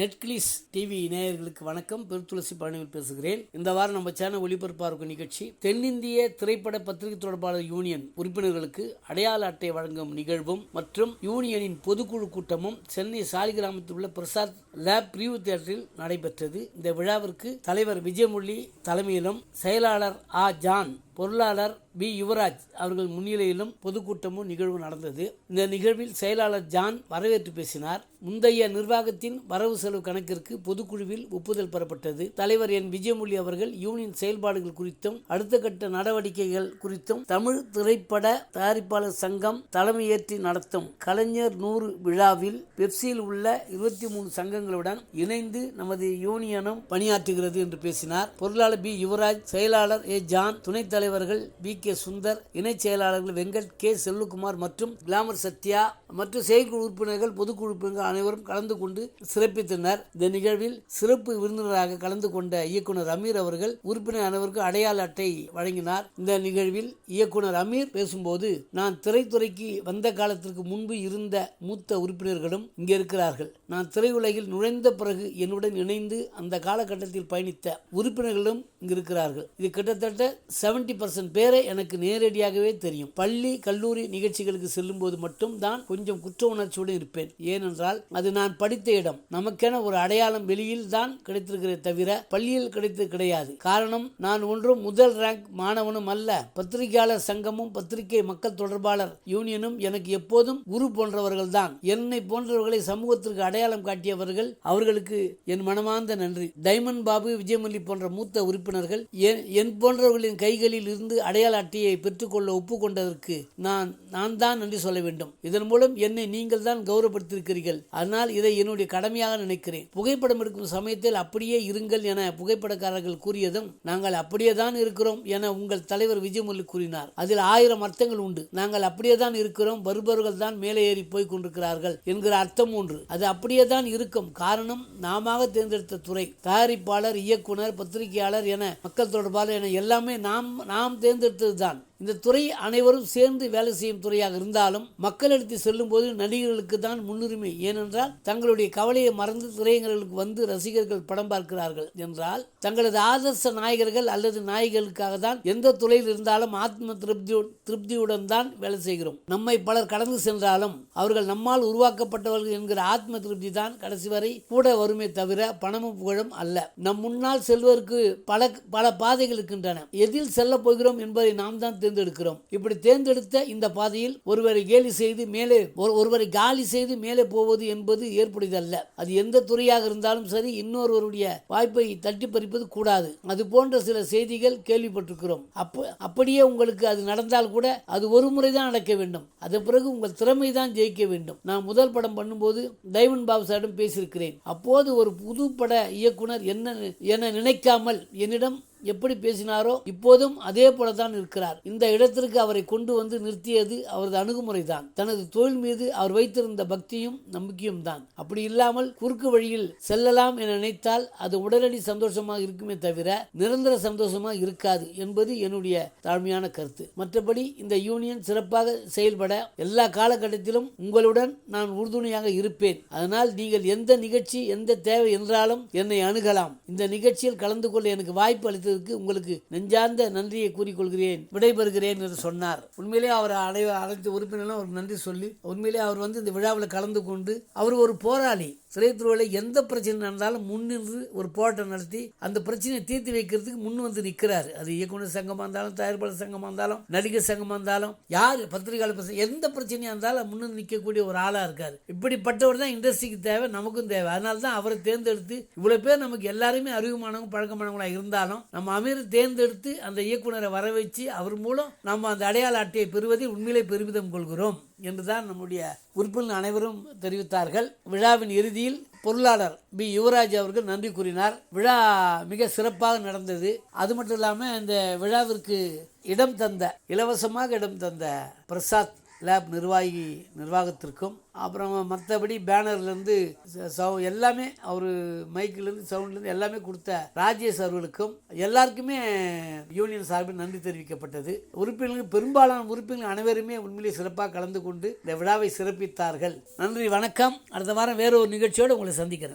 நெட்கிளிஸ் TV நேயர்களுக்கு வணக்கம். பெருத்துளசி பழனியில் பேசுகிறேன். இந்த வாரம் நம்ம சேனல் ஒளிபரப்பாக இருக்கும் நிகழ்ச்சி தென்னிந்திய திரைப்பட பத்திரிகை தொடர்பாளர் யூனியன் உறுப்பினர்களுக்கு அடையாள அட்டை வழங்கும் நிகழ்வும் மற்றும் யூனியனின் பொதுக்குழு கூட்டமும் சென்னை சாலிகிராமத்தில் உள்ள பிரசாத் லேப் பிரிவு தியேட்டரில் நடைபெற்றது. இந்த விழாவிற்கு தலைவர் விஜயமுரளி தலைமையிலும் செயலாளர் ஆ ஜான் பொருளாளர் பி யுவராஜ் அவர்கள் முன்னிலையிலும் பொதுக்கூட்டமும் நிகழ்வு நடந்தது. இந்த நிகழ்வில் செயலாளர் ஜான் வரவேற்று பேசினார். முந்தைய நிர்வாகத்தின் வரவு செலவு கணக்கிற்கு பொதுக்குழுவில் ஒப்புதல் பெறப்பட்டது. தலைவர் என் விஜயமொழி அவர்கள் யூனியன் செயல்பாடுகள் குறித்தும் அடுத்த கட்ட நடவடிக்கைகள் குறித்தும் தமிழ் திரைப்பட தயாரிப்பாளர் சங்கம் தலைமையேற்றி நடத்தும் கலைஞர் நூறு விழாவில் பெப்சியில் உள்ள இருபத்தி மூணு சங்கங்களுடன் இணைந்து நமது யூனியனும் பணியாற்றுகிறது என்று பேசினார். பொருளாளர் பி யுவராஜ் செயலாளர் ஏ ஜான் துணைத் தலைவர்கள் பி கே. சுந்தர் இணைச் செயலாளர்கள் வெங்கட் கே. செல்வகுமார் மற்றும் கிளாமர் சத்யா மற்றும் செயற்குழு உறுப்பினர்கள் பொதுக்குழு உறுப்பினர்கள் அனைவரும் கலந்து கொண்டு சிறப்பித்தனர். இந்த நிகழ்வில் சிறப்பு விருந்தினராக கலந்து கொண்ட இயக்குனர் அமீர் அவர்கள் உறுப்பினர் அனைவருக்கும் அடையாள அட்டை வழங்கினார். இந்த நிகழ்வில் இயக்குனர் அமீர் பேசும்போது நான் திரைத்துறைக்கு வந்த காலத்திற்கு முன்பு இருந்த மூத்த உறுப்பினர்களும் இங்கே இருக்கிறார்கள். நான் திரையுலகில் நுழைந்த பிறகு என்னுடன் இணைந்து அந்த காலகட்டத்தில் பயணித்த உறுப்பினர்களும் இங்கு இருக்கிறார்கள். இது கிட்டத்தட்ட செவன்டி பர்சன்ட் பேரை எனக்கு நேரடியாகவே தெரியும். பள்ளி கல்லூரி நிகழ்ச்சிகளுக்கு செல்லும் போது மட்டும் தான் கொஞ்சம் குற்ற உணர்ச்சியுடன் இருப்பேன். ஏனென்றால் அது நான் படித்த இடம். நமக்கென ஒரு அடையாளம் வெளியில் தான் கிடைத்திருக்கிறே தவிர பள்ளியில் கிடைத்தது கிடையாது. காரணம் நான் ஒன்றும் முதல் ரேங்க் மாணவனும் அல்ல. பத்திரிகையாளர் சங்கமும் பத்திரிகை மக்கள் தொடர்பாளர் யூனியனும் எனக்கு எப்போதும் குரு போன்றவர்கள் தான். என்னை போன்றவர்களை சமூகத்திற்கு அடையாளம் காட்டியவர்கள் அவர்களுக்கு என் மனமார்ந்த நன்றி. டைமண்ட் பாபு விஜயமல்லி போன்ற மூத்த உறுப்பினர்கள் என் போன்றவர்களின் கைகளில் இருந்து அடையாள அட்டையை பெற்றுக்கொள்ள ஒப்புக்கொண்டதற்கு நான் நான் தான் நன்றி சொல்ல வேண்டும். இதன் மூலம் என்னை நீங்கள் தான் கௌரவப்படுத்தியிருக்கிறீர்கள். அதனால் இதை என்னுடைய கடமையாக நினைக்கிறேன். புகைப்படம் எடுக்கும் சமயத்தில் அப்படியே இருங்கள் என புகைப்படக்காரர்கள் கூறியதும் நாங்கள் அப்படியே தான் இருக்கிறோம் என உங்கள் தலைவர் விஜயமுரளி கூறினார். அதில் ஆயிரம் அர்த்தங்கள் உண்டு. நாங்கள் அப்படியே தான் இருக்கிறோம். வருபவர்கள் தான் மேலே ஏறி போய் கொண்டிருக்கிறார்கள் என்கிற அர்த்தம் ஒன்று. அது அப்படியே தான் இருக்கும். காரணம் நாம தேர்ந்தெடுத்த துறை. தயாரிப்பாளர் இயக்குனர் பத்திரிகையாளர் என மக்கள் தொடர்பாளர் என எல்லாமே நாம் நாம் தேர்ந்தெடுத்தது தான் இந்த துறை அனைவரும் சேர்ந்து வேலை செய்யும் துறையாக இருந்தாலும் மக்களிடத்தில் செல்லும்போது நடிகர்களுக்கு தான் முன்னுரிமை. ஏனென்றால் தங்களுடைய கவலையை மறந்து திரையரங்குகளுக்கு வந்து ரசிகர்கள் படம் பார்க்கிறார்கள் என்றால் தங்களது ஆதர்ச நாயகர்கள் அல்லது நாயகர்களுக்காக தான் எந்த துறையில் இருந்தாலும் ஆத்ம திருப்தி திருப்தியுடன் தான் வேலை செய்கிறோம். நம்மை பலர் கடந்து சென்றாலும் அவர்கள் நம்மால் உருவாக்கப்பட்டவர்கள் என்கிற ஆத்ம திருப்தி தான் கடைசி வரை கூட வருமே தவிர பணமும் புகழும் அல்ல. நம் முன்னால் செல்வதற்கு பல பல பாதைகள் இருக்கின்றன. எதில் செல்ல போகிறோம் என்பதை நாம் தான் தேர்ந்தெடுக்கிறோம். இப்படி தேர்ந்தெடுத்த இந்த பாதையில் ஒருவரை கேலி செய்து மேலே ஒரு- ஒருவரை காலி செய்து மேலே போவது என்பது ஏற்புடையதல்ல. அது எந்த துறையாக இருந்தாலும் சரி இன்னொருவருடைய வாய்ப்பை தட்டி பறிப்பது கூடாது. அது போன்ற சில செய்திகள் கேள்விப்பட்டிருக்கிறோம். அப்ப அப்படியே உங்களுக்கு அது நடந்தால் கூட அது ஒரு முறை தான் நடக்க வேண்டும். அது பிறகு உங்கள் திறமை தான் ஜெயிக்க வேண்டும். நான் முதல் படம் பண்ணும்போது டைமண்ட் பாபு சாரிடம் பேசியிருக்கிறேன். அப்போது ஒரு புது பட இயக்குனர் என்ன என நினைக்காமல் என்னிடம் எப்படி பேசினாரோ இப்போதும் அதே போல தான் இருக்கிறார். இந்த இடத்திற்கு அவரை கொண்டு வந்து நிறுத்தியது அவரது அணுகுமுறை தான் தனது தொழில் மீது அவர் வைத்திருந்த பக்தியும் நம்பிக்கையும் தான். அப்படி இல்லாமல் குறுக்கு வழியில் செல்லலாம் என நினைத்தால் அது உடனடி சந்தோஷமாக இருக்குமே தவிர நிரந்தர சந்தோஷமாக இருக்காது என்பது என்னுடைய தாழ்மையான கருத்து. மற்றபடி இந்த யூனியன் சிறப்பாக செயல்பட எல்லா காலகட்டத்திலும் உங்களுடன் நான் உறுதுணையாக இருப்பேன். அதனால் நீங்கள் எந்த நிகழ்ச்சி எந்த தேவை என்றாலும் என்னை அணுகலாம். இந்த நிகழ்ச்சியில் கலந்து கொள்ள எனக்கு வாய்ப்பு அளித்ததற்கு உங்களுக்கு நெஞ்சார்ந்த நன்றியை கூறிக்கொள்கிறேன் விடைபெறுகிறேன் என்று சொன்னார். உண்மையிலே அவர் அனை அனைத்து உறுப்பினர்களும் அவர் நன்றி சொல்லி உண்மையிலே அவர் வந்து இந்த விழாவில் கலந்து கொண்டு அவர் ஒரு போராளி. திரைத்துறையில் எந்த பிரச்சனை நடந்தாலும் முன்னின்று ஒரு போராட்டம் நடத்தி அந்த பிரச்சனையை தீர்த்து வைக்கிறதுக்கு முன் வந்து நிற்கிறாரு. அது இயக்குனர் சங்கமாக இருந்தாலும் தயாரிப்பாளர் சங்கமாக இருந்தாலும் நடிகர் சங்கமாக இருந்தாலும் யார் பத்திரிகையாளர் பிரச்சனை எந்த பிரச்சனையாக இருந்தாலும் முன்னு நிற்கக்கூடிய ஒரு ஆளாக இருக்கார். இப்படிப்பட்டவர் தான் இண்டஸ்ட்ரிக்கு தேவை நமக்கும் தேவை. அதனால தான் அவரை தேர்ந்தெடுத்து இவ்வளோ பேர் நமக்கு எல்லாருமே அறிவுமானவங்க பழக்கமானவங்களாக இருந்தாலும் நம்ம அமீர் தேர்ந்தெடுத்து அந்த இயக்குனரை வர வச்சு அவர் மூலம் நம்ம அந்த அடையாள அட்டையை பெறுவதில் உண்மையிலே பெருமிதம் கொள்கிறோம். என்றுதான் நம்முடைய உறுப்பினர் அனைவரும் தெரிவித்தார்கள். விழாவின் இறுதி செய்தியில் பொருளாளர் பி. யுவராஜ் அவர்கள் நன்றி கூறினார். விழா மிக சிறப்பாக நடந்தது. அது மட்டும் இல்லாமல் இந்த விழாவிற்கு இடம் தந்த இலவசமாக இடம் தந்த பிரசாத் லேப் நிர்வாகி நிர்வாகத்திற்கும் அப்புறம் மற்றபடி பேனர்லேருந்து சவு எல்லாமே அவர் மைக்கிலேருந்து சவுண்ட்லேருந்து எல்லாமே கொடுத்த ராஜேஷ் அவர்களுக்கும் எல்லாருக்குமே யூனியன் சார்பில் நன்றி தெரிவிக்கப்பட்டது. உறுப்பினர்கள் பெரும்பாலான உறுப்பினர்கள் அனைவருமே உண்மையிலே சிறப்பாக கலந்து கொண்டு இந்த விழாவை சிறப்பித்தார்கள். நன்றி வணக்கம். அடுத்த வாரம் வேறு ஒரு நிகழ்ச்சியோடு உங்களை சந்திக்கிறேன்.